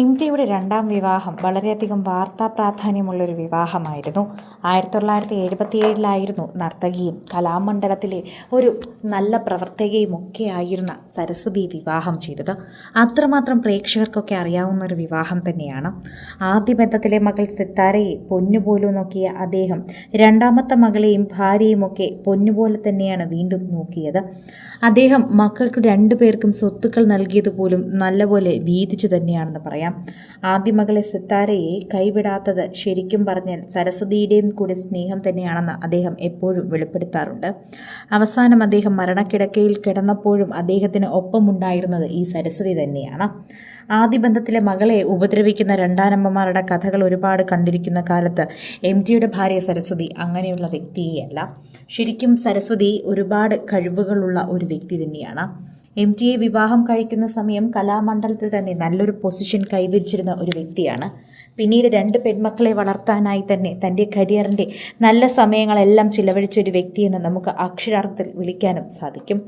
M ടിയുടെ രണ്ടാം വിവാഹം വളരെയധികം വാർത്താ പ്രാധാന്യമുള്ളൊരു വിവാഹമായിരുന്നു. ആയിരത്തി തൊള്ളായിരത്തി എഴുപത്തിയേഴിലായിരുന്നു നർത്തകിയും കലാമണ്ഡലത്തിലെ ഒരു നല്ല പ്രവർത്തകയും ഒക്കെ ആയിരുന്ന സരസ്വതി വിവാഹം ചെയ്തത്. അത്രമാത്രം പ്രേക്ഷകർക്കൊക്കെ അറിയാവുന്ന ഒരു വിവാഹം തന്നെയാണ്. ആദ്യ ബന്ധത്തിലെ മകൾ സിത്താരയെ പൊന്നുപോലും നോക്കിയ അദ്ദേഹം രണ്ടാമത്തെ മകളെയും ഭാര്യയും ഒക്കെ പൊന്നുപോലെ തന്നെയാണ് വീണ്ടും നോക്കിയത്. അദ്ദേഹം മക്കൾക്ക് രണ്ടുപേർക്കും സ്വത്തുക്കൾ നൽകിയതുപോലും നല്ലപോലെ വീതിച്ചു തന്നെയാണെന്ന് പറയാം. ആദ്യ മകളെ സിത്താരയെ കൈവിടാത്തത് ശരിക്കും പറഞ്ഞാൽ സരസ്വതിയുടെയും കൂടെ സ്നേഹം തന്നെയാണെന്ന് അദ്ദേഹം എപ്പോഴും വെളിപ്പെടുത്താറുണ്ട്. അവസാനം അദ്ദേഹം മരണക്കിടക്കയിൽ കിടന്നപ്പോഴും അദ്ദേഹത്തിന് ഒപ്പമുണ്ടായിരുന്നത് ഈ സരസ്വതി തന്നെയാണ്. ആദ്യ ബന്ധത്തിലെ മകളെ ഉപദ്രവിക്കുന്ന രണ്ടാനമ്മമാരുടെ കഥകൾ ഒരുപാട് കണ്ടിരിക്കുന്ന കാലത്ത് എം ജിയുടെ ഭാര്യ സരസ്വതി അങ്ങനെയുള്ള വ്യക്തിയല്ല ശരിക്കും സരസ്വതി ഒരുപാട് കഴിവുകളുള്ള ഒരു വ്യക്തി തന്നെയാണ്. എം ടിയെ വിവാഹം കഴിക്കുന്ന സമയം കലാമണ്ഡലത്തിൽ തന്നെ നല്ലൊരു പൊസിഷൻ കൈവരിച്ചിരുന്ന ഒരു വ്യക്തിയാണ് പിന്നീട് രണ്ട് പെൺമക്കളെ വളർത്താനായി തന്നെ തന്റെ കരിയറിന്റെ നല്ല സമയങ്ങളെല്ലാം ചിലവഴിച്ച ഒരു വ്യക്തിയെന്ന് നമുക്ക് അക്ഷരാർത്ഥത്തിൽ വിളിക്കാനും സാധിക്കും.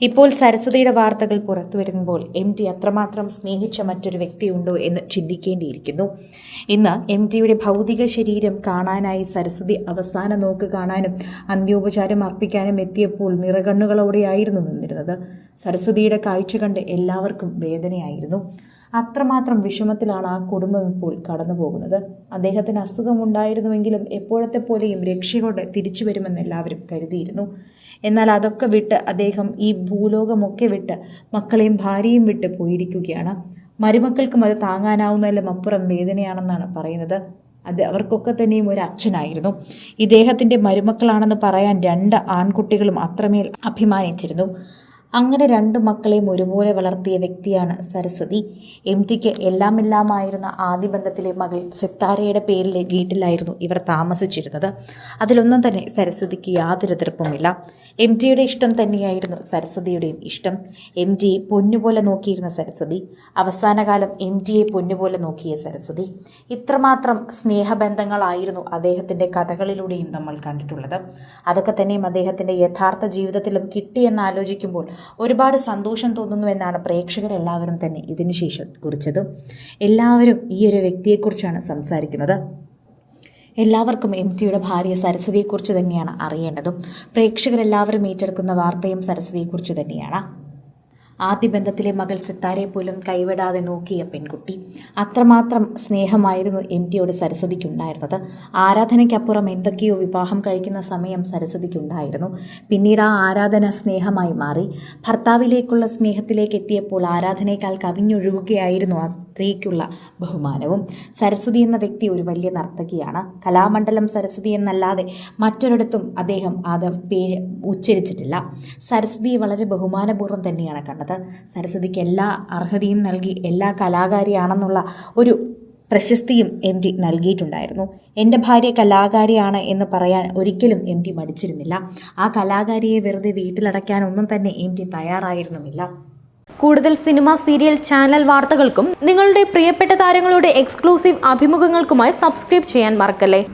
ഇപ്പോൾ സരസ്വതിയുടെ വാർത്തകൾ പുറത്തു വരുമ്പോൾ എം ടി അത്രമാത്രം സ്നേഹിച്ച മറ്റൊരു വ്യക്തിയുണ്ടോ എന്ന് ചിന്തിക്കേണ്ടിയിരിക്കുന്നു. ഇന്ന് എം ടിയുടെ ഭൗതിക ശരീരം കാണാനായി സരസ്വതി അവസാന നോക്ക് കാണാനും അന്ത്യോപചാരം അർപ്പിക്കാനും എത്തിയപ്പോൾ നിറകണ്ണുകളോടെയായിരുന്നു നിന്നിരുന്നത്. സരസ്വതിയുടെ കാഴ്ച കണ്ട് എല്ലാവർക്കും വേദനയായിരുന്നു. അത്രമാത്രം വിഷമത്തിലാണ് ആ കുടുംബം ഇപ്പോൾ കടന്നു പോകുന്നത് അദ്ദേഹത്തിന് അസുഖമുണ്ടായിരുന്നുവെങ്കിലും എപ്പോഴത്തെ പോലെയും രക്ഷയോടെ തിരിച്ചു വരുമെന്ന് എല്ലാവരും കരുതിയിരുന്നു. എന്നാൽ അതൊക്കെ വിട്ട് അദ്ദേഹം ഈ ഭൂലോകമൊക്കെ വിട്ട് മക്കളെയും ഭാര്യയും വിട്ട് പോയിരിക്കുകയാണ്. മരുമക്കൾക്കും അത് താങ്ങാനാവുന്നതിലും അപ്പുറം വേദനയാണെന്നാണ് പറയുന്നത്. അത് അവർക്കൊക്കെ തന്നെയും ഒരു അച്ഛനായിരുന്നു. ഇദ്ദേഹത്തിന്റെ മരുമക്കളാണെന്ന് പറയാൻ രണ്ട് ആൺകുട്ടികളും അത്രമേൽ അഭിമാനിച്ചിരുന്നു. അങ്ങനെ രണ്ട് മക്കളെയും ഒരുപോലെ വളർത്തിയ വ്യക്തിയാണ് സരസ്വതി. എം ടിക്ക് എല്ലാമെല്ലാമായിരുന്ന ആദ്യ ബന്ധത്തിലെ മകൾ സെത്താരയുടെ പേരിലെ വീട്ടിലായിരുന്നു ഇവർ താമസിച്ചിരുന്നത്. അതിലൊന്നും തന്നെ സരസ്വതിക്ക് യാതൊരു എതിർപ്പുമില്ല. എം ടിയുടെ ഇഷ്ടം തന്നെയായിരുന്നു സരസ്വതിയുടെയും ഇഷ്ടം. എം ടിയെ പൊന്നുപോലെ നോക്കിയിരുന്ന സരസ്വതി അവസാനകാലം എം ടിയെ പൊന്നുപോലെ നോക്കിയ സരസ്വതി. ഇത്രമാത്രം സ്നേഹബന്ധങ്ങളായിരുന്നു അദ്ദേഹത്തിന്റെ കഥകളിലൂടെയും നമ്മൾ കണ്ടിട്ടുള്ളത്. അതൊക്കെ തന്നെയും അദ്ദേഹത്തിന്റെ യഥാർത്ഥ ജീവിതത്തിലും കിട്ടിയെന്ന് ആലോചിക്കുമ്പോൾ ഒരുപാട് സന്തോഷം തോന്നുന്നു എന്നാണ് പ്രേക്ഷകരെല്ലാവരും തന്നെ ഇതിനുശേഷം കുറിച്ചത്. എല്ലാവരും ഈ ഒരു വ്യക്തിയെക്കുറിച്ചാണ് സംസാരിക്കുന്നത്. എല്ലാവർക്കും എം ടിയുടെ ഭാര്യ സരസ്വതിയെക്കുറിച്ച് തന്നെയാണ് അറിയേണ്ടതും. പ്രേക്ഷകരെല്ലാവരും ഏറ്റെടുക്കുന്ന വാർത്തയും സരസ്വതിയെക്കുറിച്ച് തന്നെയാണ്. ആദ്യ ബന്ധത്തിലെ മകൾ സിത്താരെ പോലും കൈവിടാതെ നോക്കിയ പെൺകുട്ടി. അത്രമാത്രം സ്നേഹമായിരുന്നു എം ടിയോട് സരസ്വതിക്കുണ്ടായിരുന്നത്. ആരാധനയ്ക്കപ്പുറം എന്തൊക്കെയോ വിവാഹം കഴിക്കുന്ന സമയം സരസ്വതിക്കുണ്ടായിരുന്നു. പിന്നീട് ആ ആരാധന സ്നേഹമായി മാറി. ഭർത്താവിലേക്കുള്ള സ്നേഹത്തിലേക്ക് എത്തിയപ്പോൾ ആരാധനയേക്കാൾ കവിഞ്ഞൊഴുകുകയായിരുന്നു ആ സ്ത്രീക്കുള്ള ബഹുമാനവും. സരസ്വതി എന്ന വ്യക്തി ഒരു വലിയ നർത്തകിയാണ്. കലാമണ്ഡലം സരസ്വതി എന്നല്ലാതെ മറ്റൊരിടത്തും അദ്ദേഹം അത് പേര് ഉച്ചരിച്ചിട്ടില്ല. സരസ്വതിയെ വളരെ ബഹുമാനപൂർവം തന്നെയാണ് കണ്ടത്. സരസ്വതിക്ക് എല്ലാ അർഹതയും നൽകി എല്ലാ കലാകാരിയാണെന്നുള്ള ഒരു പ്രശസ്തിയും എം ടി നൽകിയിട്ടുണ്ടായിരുന്നു. എന്റെ ഭാര്യ കലാകാരിയാണ് എന്ന് പറയാൻ ഒരിക്കലും എം ടി മടിച്ചിരുന്നില്ല. ആ കലാകാരിയെ വെറുതെ വീട്ടിലടയ്ക്കാനൊന്നും തന്നെ എം ടി തയ്യാറായിരുന്നുമില്ല. കൂടുതൽ സിനിമ സീരിയൽ ചാനൽ വാർത്തകൾക്കും നിങ്ങളുടെ പ്രിയപ്പെട്ട താരങ്ങളുടെ എക്സ്ക്ലൂസീവ് അഭിമുഖങ്ങൾക്കുമായി സബ്സ്ക്രൈബ് ചെയ്യാൻ മറക്കല്ലേ?